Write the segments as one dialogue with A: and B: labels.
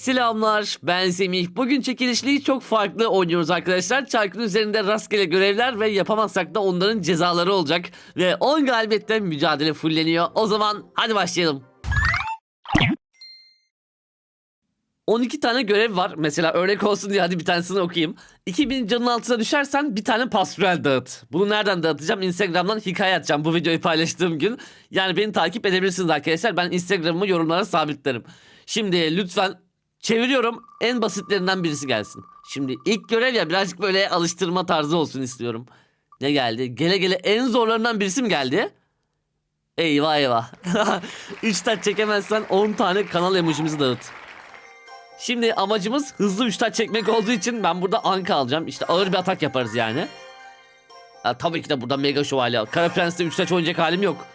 A: Selamlar ben Semih. Bugün çekilişliği çok farklı oynuyoruz arkadaşlar. Çarkın üzerinde rastgele görevler ve yapamazsak da onların cezaları olacak. Ve 10 galibiyette mücadele fulleniyor. O zaman hadi başlayalım. 12 tane görev var. Mesela örnek olsun diye hadi bir tanesini okuyayım. 2000 canın altına düşersen bir tane pastürel dağıt. Bunu nereden dağıtacağım? Instagram'dan hikaye atacağım bu videoyu paylaştığım gün. Yani beni takip edebilirsiniz arkadaşlar. Ben Instagram'ımı yorumlara sabitlerim. Şimdi lütfen çeviriyorum. En basitlerinden birisi gelsin. Şimdi ilk görev ya birazcık böyle alıştırma tarzı olsun istiyorum. Ne geldi? Gele gele en zorlarından birisi mi geldi? Eyvah eyvah. 3 taç çekemezsen 10 tane kanal emojimizi dağıt. Şimdi amacımız hızlı 3 taç çekmek olduğu için ben burada anka alacağım. İşte ağır bir atak yaparız yani. Ya, tabii ki de burada mega şövalye al. Kara Prens'te 3 taç oynayacak halim yok.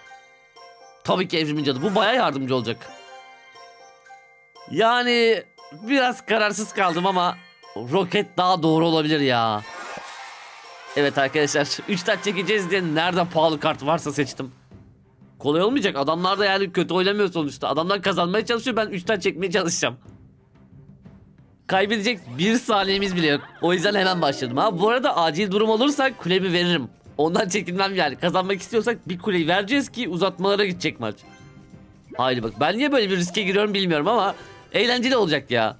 A: Tabii ki evrimin cadı. Bu baya yardımcı olacak. Yani biraz kararsız kaldım ama roket daha doğru olabilir ya. Evet arkadaşlar 3 taç çekeceğiz diye nerede pahalı kart varsa seçtim. Kolay olmayacak. Adamlar da yani kötü oynamıyor sonuçta. Adamlar kazanmaya çalışıyor. Ben 3 taç çekmeye çalışacağım. Kaybedecek bir saniyemiz bile yok. O yüzden hemen başladım. Ha bu arada acil durum olursa kulemi veririm. Ondan çekinmem yani. Kazanmak istiyorsak bir kuleyi vereceğiz ki uzatmalara gidecek maç. Haydi bak ben niye böyle bir riske giriyorum bilmiyorum ama eğlenceli olacak ya.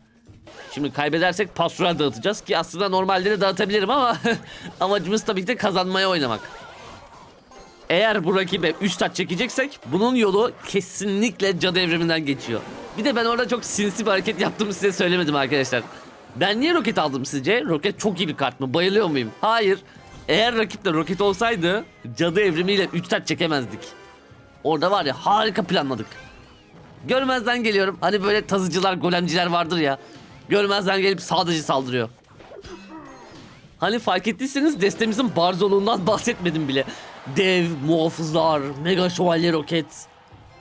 A: Şimdi kaybedersek pastoral dağıtacağız ki aslında normalde de dağıtabilirim ama amacımız tabii ki de kazanmaya oynamak. Eğer bu rakibe 3 taç çekeceksek bunun yolu kesinlikle cadı evriminden geçiyor. Bir de ben orada çok sinsi bir hareket yaptığımı size söylemedim arkadaşlar. Ben niye roket aldım sizce? Roket çok iyi bir kart mı? Bayılıyor muyum? Hayır. Eğer rakipte roket olsaydı cadı evrimiyle 3 taç çekemezdik. Orada var ya harika planladık. Görmezden geliyorum. Hani böyle tazıcılar, golemciler vardır ya. Görmezden gelip sadece saldırıyor. Hani fark ettiyseniz destemizin barzoluğundan bahsetmedim bile. Dev, muhafızlar, mega şövalye roket.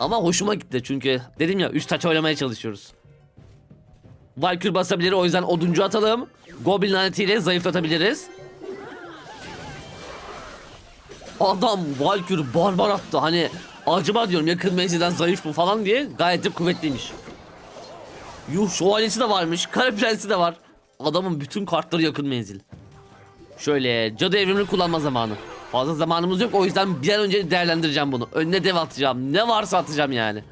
A: Ama hoşuma gitti çünkü dedim ya 3 taç oynamaya çalışıyoruz. Valkür basabilir o yüzden oduncu atalım. Goblin lanetiyle zayıflatabiliriz. Adam Valkür barbar attı hani acaba diyorum yakın menzilden zayıf mı falan diye gayet de kuvvetliymiş. Yuh şövalyesi de varmış kara prensi de var. Adamın bütün kartları yakın menzil. Şöyle cadı evrimini kullanma zamanı. Fazla zamanımız yok o yüzden bir an önce değerlendireceğim bunu. Önüne dev atacağım. Ne varsa atacağım yani.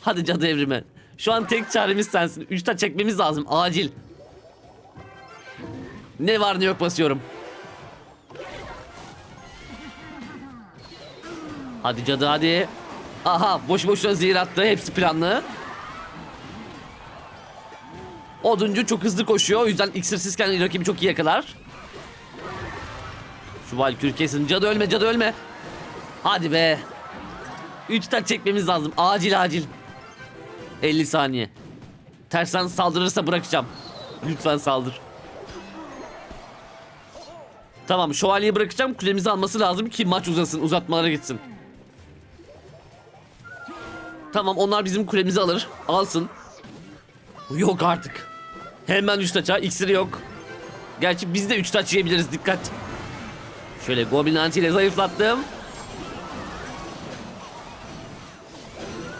A: Hadi cadı evrimi. Şu an tek çaremiz sensin. 3 taç çekmemiz lazım acil. Ne var ne yok basıyorum. Hadi cadı hadi. Aha boş boşuna zehir attı. Hepsi planlı. Oduncu çok hızlı koşuyor. O yüzden iksirsizken rakibi çok iyi yakalar. Şu Valkür kesin. Cadı ölme cadı ölme. Hadi be. 3 taç çekmemiz lazım. Acil acil. 50 saniye. Tersten saldırırsa bırakacağım. Lütfen saldır. Tamam şövalyeyi bırakacağım. Kulemizi alması lazım ki maç uzasın. Uzatmalara gitsin. Tamam onlar bizim kulemizi alır. Alsın. Yok artık. Hemen 3 taça. İksiri yok. Gerçi biz de 3 taç yiyebiliriz. Dikkat. Şöyle Goblin Anti ile zayıflattım.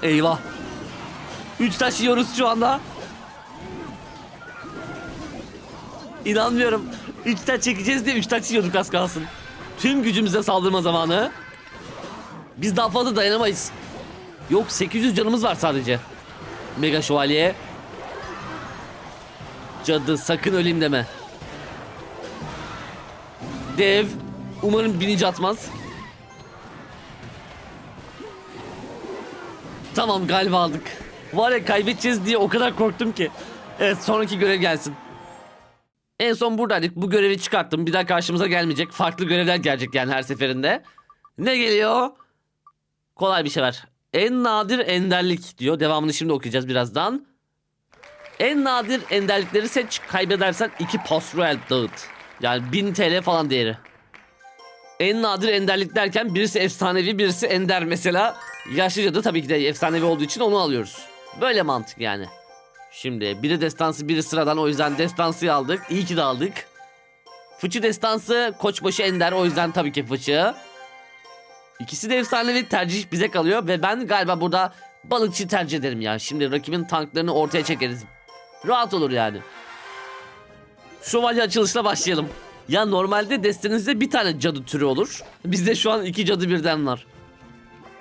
A: Eyvah. 3 taş yiyoruz şu anda. İnanmıyorum. 3 taç çekeceğiz diye 3 taç yiyorduk az kalsın. Tüm gücümüze saldırma zamanı. Biz daha fazla dayanamayız. Yok 800 canımız var sadece. Mega şövalye. Cadı sakın öleyim deme. Dev. Umarım binici atmaz. Tamam galiba aldık. Var ya kaybedeceğiz diye o kadar korktum ki. Evet sonraki görev gelsin. En son buradaydık. Bu görevi çıkarttım. Bir daha karşımıza gelmeyecek. Farklı görevler gelecek yani her seferinde. Ne geliyor? Kolay bir şey var. En nadir enderlik diyor. Devamını şimdi okuyacağız birazdan. En nadir enderlikleri seç. Kaybedersen 2 pastoral dağıt. Yani 1000 TL falan değeri. En nadir enderlik derken birisi efsanevi birisi ender mesela. Yaşlı cadı tabii ki de efsanevi olduğu için onu alıyoruz. Böyle mantık yani. Şimdi biri destansı biri sıradan o yüzden destansıyı aldık. İyi ki de aldık. Fıçı destansı koçbaşı ender o yüzden tabii ki fıçı. İkisi de efsanevi tercih bize kalıyor ve ben galiba burada balıkçı tercih ederim ya. Şimdi rakibin tanklarını ortaya çekeriz. Rahat olur yani. Şövalye açılışla başlayalım. Ya normalde destenizde bir tane cadı türü olur. Bizde şu an iki cadı birden var.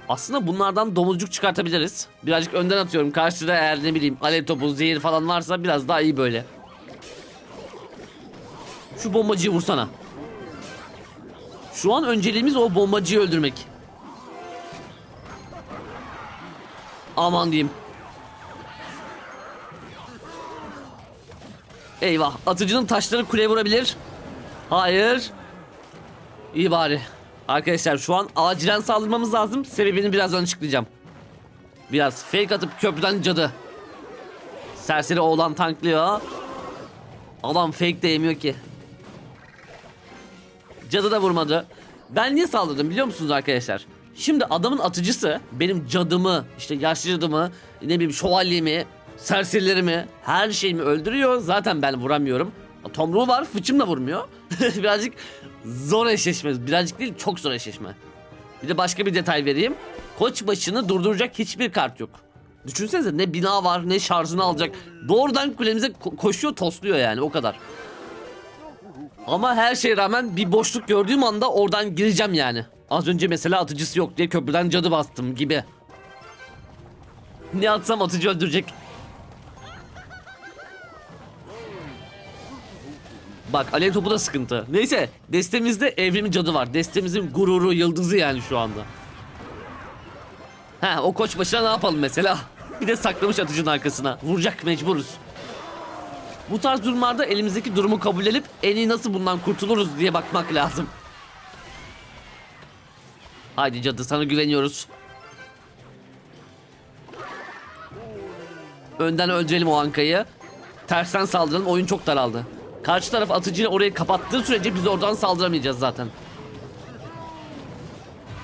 A: Aslında bunlardan domuzcuk çıkartabiliriz. Birazcık önden atıyorum. Karşıda eğer ne bileyim alev topu, zehir falan varsa biraz daha iyi böyle. Şu bombacıyı vursana. Şu an önceliğimiz o bombacıyı öldürmek. Aman diyeyim. Eyvah. Atıcının taşları kuleye vurabilir. Hayır. İyi bari. Arkadaşlar şu an acilen saldırmamız lazım. Sebebini birazdan açıklayacağım. Biraz fake atıp köprüden cadı. Serseri oğlan tanklıyor. Adam fake de yemiyor ki. Cadı da vurmadı. Ben niye saldırdım biliyor musunuz arkadaşlar? Şimdi adamın atıcısı benim cadımı, işte yaşlı cadımı, ne bileyim şövalyemi, serserilerimi, her şeyimi öldürüyor. Zaten ben vuramıyorum. Tomruğu var, fıçım da vurmuyor. birazcık zor eşleşme. Birazcık değil, çok zor eşleşme. Bir de başka bir detay vereyim. Koç başını durduracak hiçbir kart yok. Düşünsenize ne bina var ne şarjını alacak. Doğrudan kulemize ko- koşuyor tosluyor yani o kadar. Ama her şeye rağmen bir boşluk gördüğüm anda oradan gireceğim yani. Az önce mesela atıcısı yok diye köprüden cadı bastım gibi. Ne atsam atıcı öldürecek. Bak alev topu da sıkıntı. Neyse destemizde evrim cadı var. Destemizin gururu yıldızı yani şu anda. Ha o koç başına ne yapalım mesela? Bir de saklamış atıcının arkasına. Vuracak mecburuz. Bu tarz durumlarda elimizdeki durumu kabul edip en iyi nasıl bundan kurtuluruz diye bakmak lazım. Haydi cadı sana güveniyoruz. Önden öldürelim o ankayı. Tersten saldıralım oyun çok daraldı. Karşı taraf atıcıyla orayı kapattığı sürece biz oradan saldıramayacağız zaten.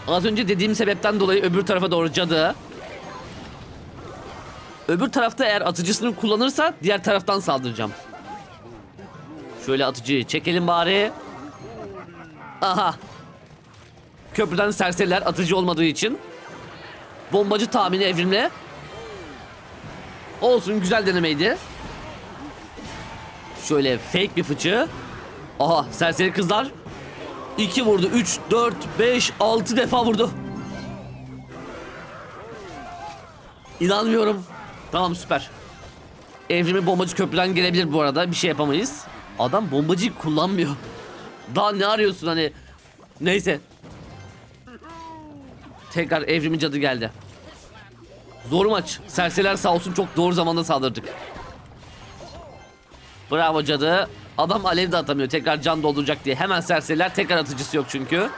A: Az önce dediğim sebepten dolayı öbür tarafa doğru cadı. Öbür tarafta eğer atıcısını kullanırsa diğer taraftan saldıracağım. Şöyle atıcıyı çekelim bari. Aha. Köprüden serseriler atıcı olmadığı için. Bombacı tahmini evrimle. Olsun güzel denemeydi. Şöyle fake bir fıçı. Aha serseri kızlar. 2 vurdu. 3, 4, 5, 6 defa vurdu. İnanmıyorum. Tamam süper. Evrimi bombacı köprüden gelebilir bu arada. Bir şey yapamayız. Adam bombacıyı kullanmıyor. Daha ne arıyorsun hani? Neyse. Tekrar evrimi cadı geldi. Zor maç. Serseriler sağ olsun çok doğru zamanda saldırdık. Bravo cadı. Adam alev de atamıyor tekrar can dolduracak diye. Hemen serseriler tekrar atıcısı yok çünkü.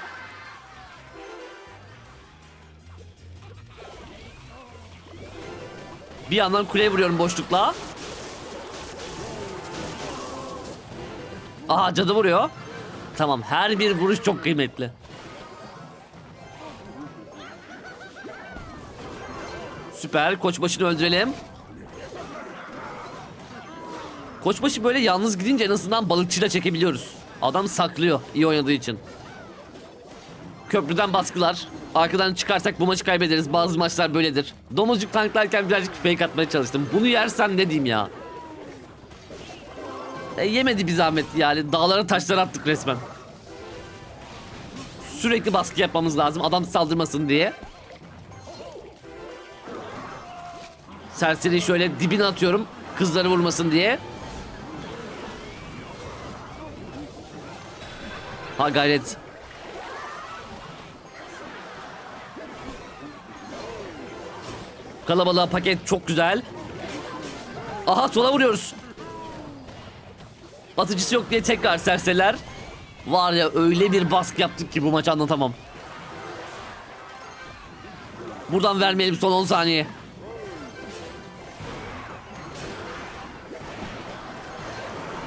A: Bir yandan kuleye vuruyorum boşlukla. Aha cadı vuruyor. Tamam her bir vuruş çok kıymetli. Süper koçbaşını öldürelim. Koçbaşı böyle yalnız gidince en azından balıkçıyla çekebiliyoruz. Adam saklıyor iyi oynadığı için. Köprüden baskılar. Arkadan çıkarsak bu maçı kaybederiz. Bazı maçlar böyledir. Domuzcuk tanklarken birazcık fake atmaya çalıştım. Bunu yersen ne diyeyim ya. E, yemedi bir zahmet yani. Dağlara taşlar attık resmen. Sürekli baskı yapmamız lazım. Adam saldırmasın diye. Serseri şöyle dibine atıyorum. Kızları vurmasın diye. Ha gayret. Kalabalığa paket çok güzel. Aha sola vuruyoruz. Atıcısı yok diye tekrar serseriler. Var ya öyle bir baskı yaptık ki bu maçı anlatamam. Buradan vermeyelim son 10 saniye.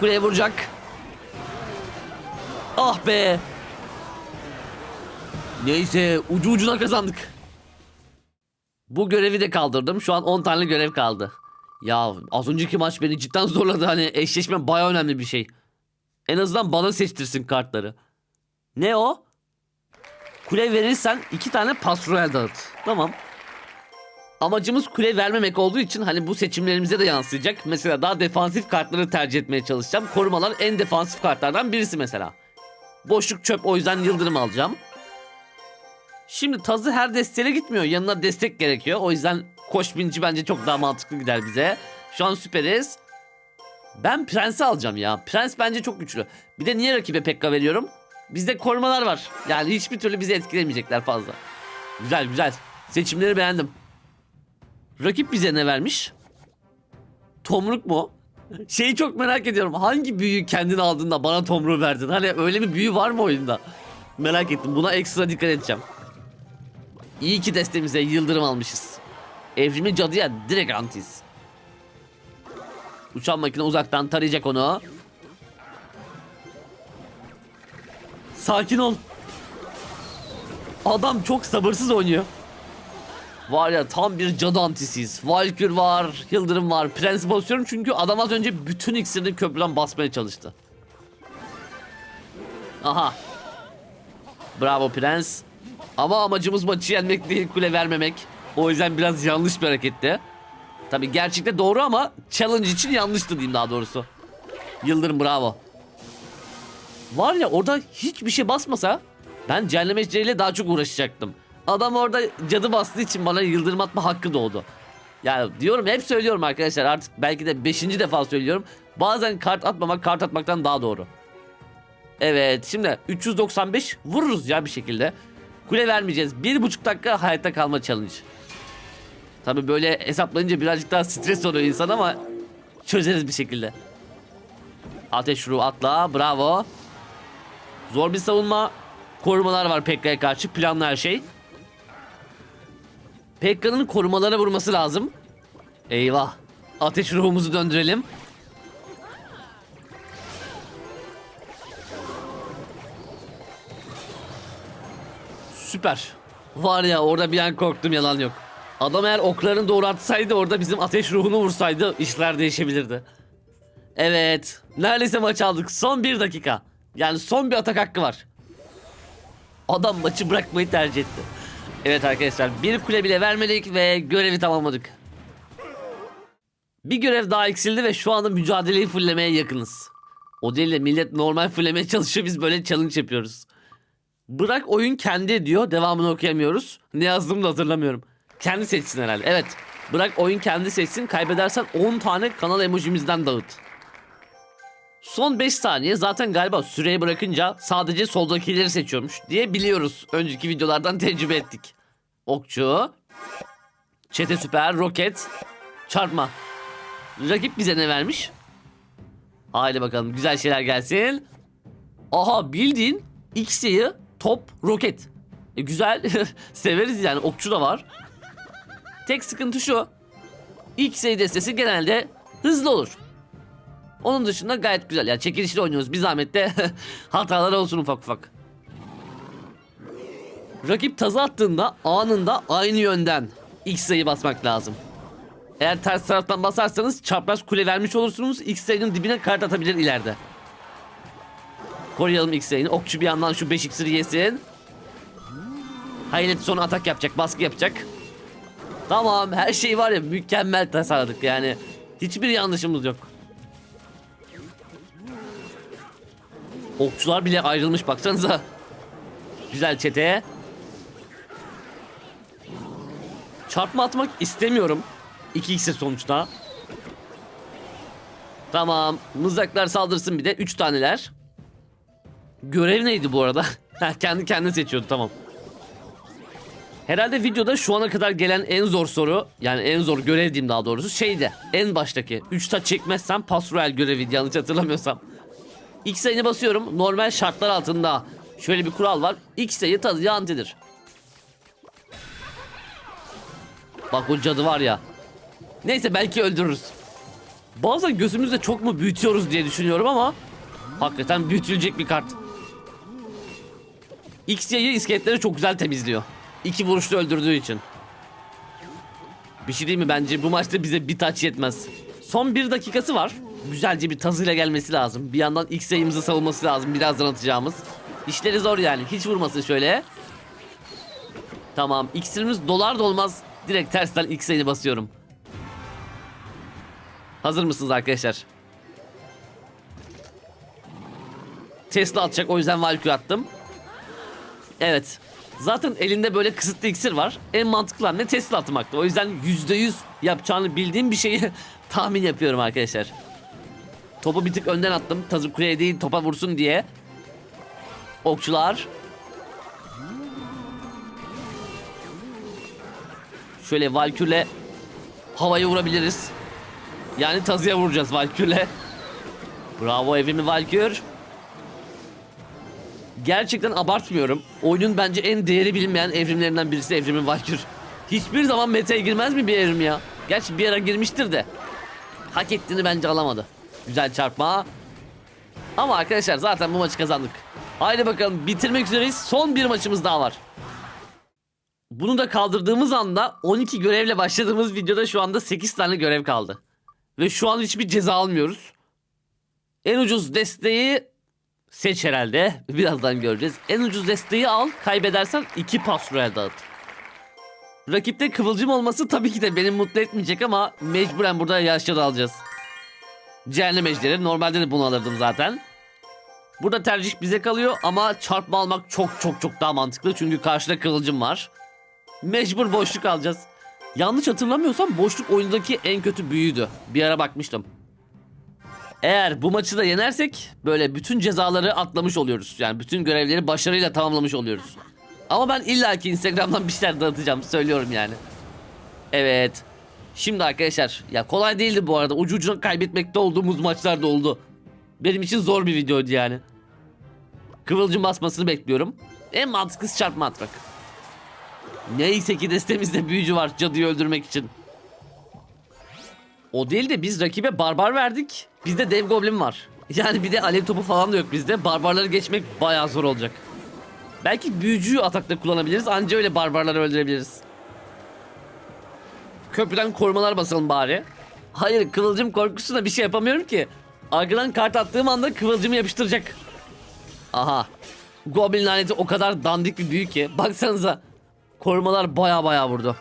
A: Kuleye vuracak. Ah be. Neyse ucu ucuna kazandık. Bu görevi de kaldırdım. Şu an 10 tane görev kaldı. Ya az önceki maç beni cidden zorladı. Hani eşleşme baya önemli bir şey. En azından bana seçtirsin kartları. Ne o? Kule verirsen iki tane pas royal dağıt. Tamam. Amacımız kule vermemek olduğu için hani bu seçimlerimize de yansıyacak. Mesela daha defansif kartları tercih etmeye çalışacağım. Korumalar en defansif kartlardan birisi mesela. Boşluk çöp o yüzden yıldırım alacağım. Şimdi tazı her desteğe gitmiyor. Yanına destek gerekiyor. O yüzden koş binci bence çok daha mantıklı gider bize. Şu an süperiz. Ben prensi alacağım ya. Prens bence çok güçlü. Bir de niye rakibe Pekka veriyorum? Bizde korumalar var. Yani hiçbir türlü bizi etkilemeyecekler fazla. Güzel güzel. Seçimleri beğendim. Rakip bize ne vermiş? Tomruk mu? Şeyi çok merak ediyorum. Hangi büyüyü kendin aldığında bana tomruğu verdin? Hani öyle bir büyü var mı oyunda? Merak ettim. Buna ekstra dikkat edeceğim. İyi ki destemize yıldırım almışız. Evrimi cadıya direkt antiz. Uçan makine uzaktan tarayacak onu. Sakin ol. Adam çok sabırsız oynuyor. Var ya tam bir cadı antisiyiz. Valkür var, Yıldırım var. Prens basıyorum çünkü adam az önce bütün iksirini köprüden basmaya çalıştı. Aha. Bravo Prens. Ama amacımız maçı yenmek değil kule vermemek. O yüzden biraz yanlış bir hareketti. Tabi gerçekte doğru ama challenge için yanlıştı diyeyim daha doğrusu. Yıldırım bravo. Var ya orada hiçbir şey basmasa ben cehenneme ile daha çok uğraşacaktım. Adam orada cadı bastığı için bana yıldırım atma hakkı doğdu. Yani diyorum hep söylüyorum arkadaşlar artık belki de 5. defa söylüyorum. Bazen kart atmamak kart atmaktan daha doğru. Evet şimdi 395 vururuz ya bir şekilde. Kule vermeyeceğiz. Bir buçuk dakika hayatta kalma challenge. Tabi böyle hesaplayınca birazcık daha stres oluyor insan ama çözeriz bir şekilde. Ateş ruhu atla bravo. Zor bir savunma. Korumalar var Pekka'ya karşı planlı her şey. Pekka'nın korumalara vurması lazım. Eyvah. Ateş ruhumuzu döndürelim. Süper. Var ya orada bir an korktum yalan yok. Adam eğer oklarını doğru atsaydı orada bizim ateş ruhunu vursaydı işler değişebilirdi. Evet. Neredeyse maç aldık. Son bir dakika. Yani son bir atak hakkı var. Adam maçı bırakmayı tercih etti. Evet arkadaşlar bir kule bile vermedik ve görevi tamamladık. Bir görev daha eksildi ve şu anda mücadeleyi fullemeye yakınız. O değil de millet normal fullemeye çalışıyor biz böyle challenge yapıyoruz. Bırak oyun kendi diyor devamını okuyamıyoruz. Ne yazdığımı da hatırlamıyorum. Kendi seçsin herhalde evet. Bırak oyun kendi seçsin kaybedersen 10 tane kanal emojimizden dağıt. Son 5 saniye zaten galiba süreyi bırakınca sadece soldakileri seçiyormuş diye biliyoruz. Önceki videolardan tecrübe ettik. Okçu, çete süper, roket, çarpma. Rakip bize ne vermiş? Haydi bakalım güzel şeyler gelsin. Aha bildiğin X'yi top roket. E, güzel severiz yani okçu da var. Tek sıkıntı şu. X destesi genelde hızlı olur. Onun dışında gayet güzel. Yani çekilişli oynuyoruz. Bir zahmet de hatalar olsun ufak ufak. Rakip tazı attığında anında aynı yönden X sayı basmak lazım. Eğer ters taraftan basarsanız çapraz kule vermiş olursunuz. X sayının dibine kart atabilir ileride. Koruyalım X sayını. Okçu bir yandan şu 5 iksiri yesin. Hayret son atak yapacak, baskı yapacak. Tamam her şey var ya mükemmel tasarladık yani. Hiçbir yanlışımız yok. Okçular bile ayrılmış baksanıza. Güzel çete. Çarpma atmak istemiyorum. 2x'e sonuçta. Tamam. Mızraklar saldırsın bir de. 3 taneler. Görev neydi bu arada? Kendi kendine seçiyordu tamam. Herhalde videoda şu ana kadar gelen en zor soru yani en zor görev diyeyim daha doğrusu şeydi. En baştaki 3 taç çekmezsem pas royal göreviydi yanlış hatırlamıyorsam. X sayını basıyorum. Normal şartlar altında şöyle bir kural var. X sayı tadıya antidir. Bak o cadı var ya. Neyse belki öldürürüz. Bazen gözümüzde çok mu büyütüyoruz diye düşünüyorum ama hakikaten büyütülecek bir kart. X yayı iskeletleri çok güzel temizliyor. İki vuruşta öldürdüğü için. Bir şey değil mi bence bu maçta bize bir taç yetmez. Son bir dakikası var. Güzelce bir tazıyla gelmesi lazım. Bir yandan X sayımızı savunması lazım birazdan atacağımız. İşleri zor yani hiç vurmasın şöyle. Tamam iksirimiz dolar da olmaz Direkt tersten X sayını basıyorum. Hazır mısınız arkadaşlar? Tesla atacak o yüzden Valkyrie attım. Evet. Zaten elinde böyle kısıtlı iksir var. En mantıklı hamle Tesla atmaktı. O yüzden %100 yapacağını bildiğim bir şeyi tahmin yapıyorum arkadaşlar. Topu bir tık önden attım. Tazı kuleye değil topa vursun diye. Okçular. Şöyle Valkür'le havaya vurabiliriz. Yani tazıya vuracağız Valkür'le. Bravo evrimi Valkür. Gerçekten abartmıyorum. Oyunun bence en değeri bilinmeyen evrimlerinden birisi evrimi Valkür. Hiçbir zaman meta'ya girmez mi bir evrim ya? Gerçi bir ara girmiştir de. Hak ettiğini bence alamadı. Güzel çarpma. Ama arkadaşlar zaten bu maçı kazandık. Haydi bakalım bitirmek üzereyiz. Son bir maçımız daha var. Bunu da kaldırdığımız anda 12 görevle başladığımız videoda şu anda 8 tane görev kaldı. Ve şu an hiçbir ceza almıyoruz. En ucuz desteği seç herhalde. Birazdan göreceğiz. En ucuz desteği al. Kaybedersen 2 pas royal dağıt. Rakipte kıvılcım olması tabii ki de beni mutlu etmeyecek ama mecburen burada yaşça da alacağız. Cehennem ejderi. Normalde de bunu alırdım zaten. Burada tercih bize kalıyor ama çarpma almak çok çok çok daha mantıklı. Çünkü karşıda kıvılcım var. Mecbur boşluk alacağız. Yanlış hatırlamıyorsam boşluk oyundaki en kötü büyüydü. Bir ara bakmıştım. Eğer bu maçı da yenersek böyle bütün cezaları atlamış oluyoruz. Yani bütün görevleri başarıyla tamamlamış oluyoruz. Ama ben illaki Instagram'dan bir şeyler dağıtacağım söylüyorum yani. Evet. Şimdi arkadaşlar ya kolay değildi bu arada. Ucu ucuna kaybetmekte olduğumuz maçlar da oldu. Benim için zor bir videoydu yani. Kıvılcım basmasını bekliyorum. En mantıklısı çarpma atmak. Neyse ki destemizde büyücü var cadıyı öldürmek için. O değil de biz rakibe barbar verdik. Bizde dev goblin var. Yani bir de alev topu falan da yok bizde. Barbarları geçmek bayağı zor olacak. Belki büyücüyü atakta kullanabiliriz. Anca öyle barbarları öldürebiliriz. Köprüden korumalar basalım bari. Hayır kıvılcım korkusuna bir şey yapamıyorum ki. Arkadan kart attığım anda kıvılcımı yapıştıracak. Aha. Goblin laneti o kadar dandik bir büyü ki. Baksanıza. Korumalar baya baya vurdu.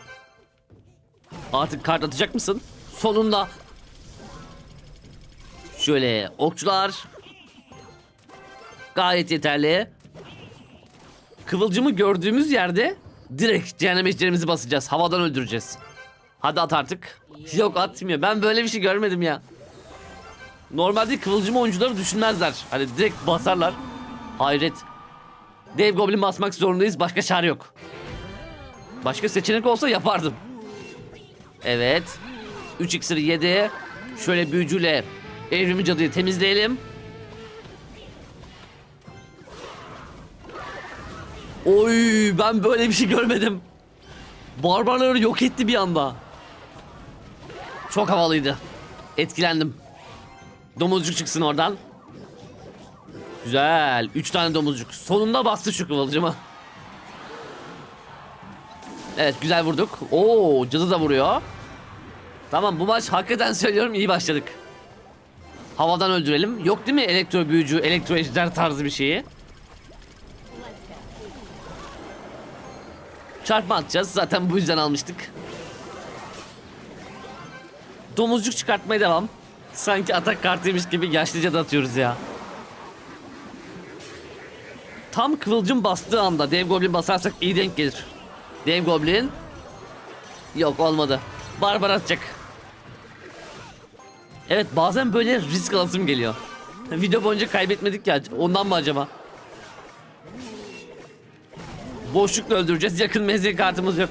A: Artık kart atacak mısın? Sonunda. Şöyle okçular. Gayet yeterli. Kıvılcımı gördüğümüz yerde direkt cehennem ejderimizi basacağız. Havadan öldüreceğiz. Hadi at artık. Yok atmıyor. Ben böyle bir şey görmedim ya. Normalde kıvılcım oyuncuları düşünmezler. Hani direkt basarlar. Hayret. Dev Goblin basmak zorundayız. Başka çare yok. Başka seçenek olsa yapardım. Evet. 3 iksiri 7. Şöyle büyücüyle evrimi cadıyı temizleyelim. Oy ben böyle bir şey görmedim. Barbarları yok etti bir anda. Çok havalıydı. Etkilendim. Domuzcuk çıksın oradan. Güzel. 3 tane domuzcuk. Sonunda bastı şu kıvılcımı. Evet güzel vurduk. Oo cadı da vuruyor. Tamam bu maç hakikaten söylüyorum iyi başladık. Havadan öldürelim. Yok değil mi elektro büyücü, elektro ejder tarzı bir şeyi? Çarpma atacağız. Zaten bu yüzden almıştık. Domuzcuk çıkartmaya devam. Sanki atak kartıymış gibi yaşlıca da atıyoruz ya. Tam kıvılcım bastığı anda dev goblin basarsak iyi denk gelir. Dev goblin. Yok olmadı. Barbar atacak. Evet bazen böyle risk alasım geliyor. Video boyunca kaybetmedik ya ondan mı acaba? Boşlukla öldüreceğiz. Yakın menzil kartımız yok.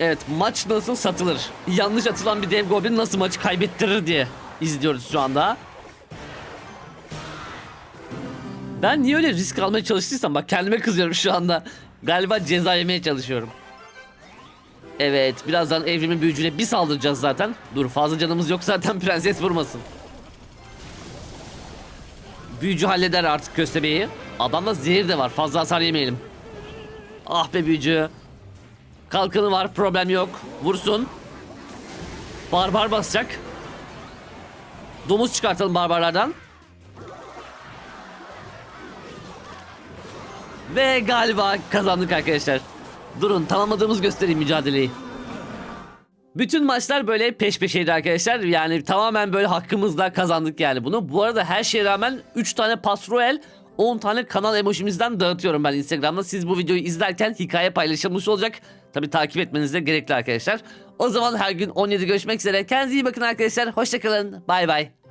A: Evet maç nasıl satılır? Yanlış atılan bir dev goblin nasıl maçı kaybettirir diye izliyoruz şu anda. Ben niye öyle risk almaya çalıştıysam bak kendime kızıyorum şu anda. Galiba ceza yemeye çalışıyorum. Evet birazdan evrimin büyücüne bir saldıracağız zaten. Dur fazla canımız yok zaten prenses vurmasın. Büyücü halleder artık köstebeği. Adamda zehir de var fazla hasar yemeyelim. Ah be büyücü. Kalkanı var problem yok. Vursun. Barbar basacak. Domuz çıkartalım barbarlardan. Ve galiba kazandık arkadaşlar. Durun tamamladığımız göstereyim mücadeleyi. Bütün maçlar böyle peş peşeydi arkadaşlar. Yani tamamen böyle hakkımızda kazandık yani bunu. Bu arada her şeye rağmen 3 tane Pass Royal 10 tane kanal emojimizden dağıtıyorum ben Instagram'da. Siz bu videoyu izlerken hikaye paylaşılmış olacak. Tabi takip etmeniz de gerekli arkadaşlar. O zaman her gün 17 görüşmek üzere. Kendinize iyi bakın arkadaşlar. Hoşçakalın. Bay bay.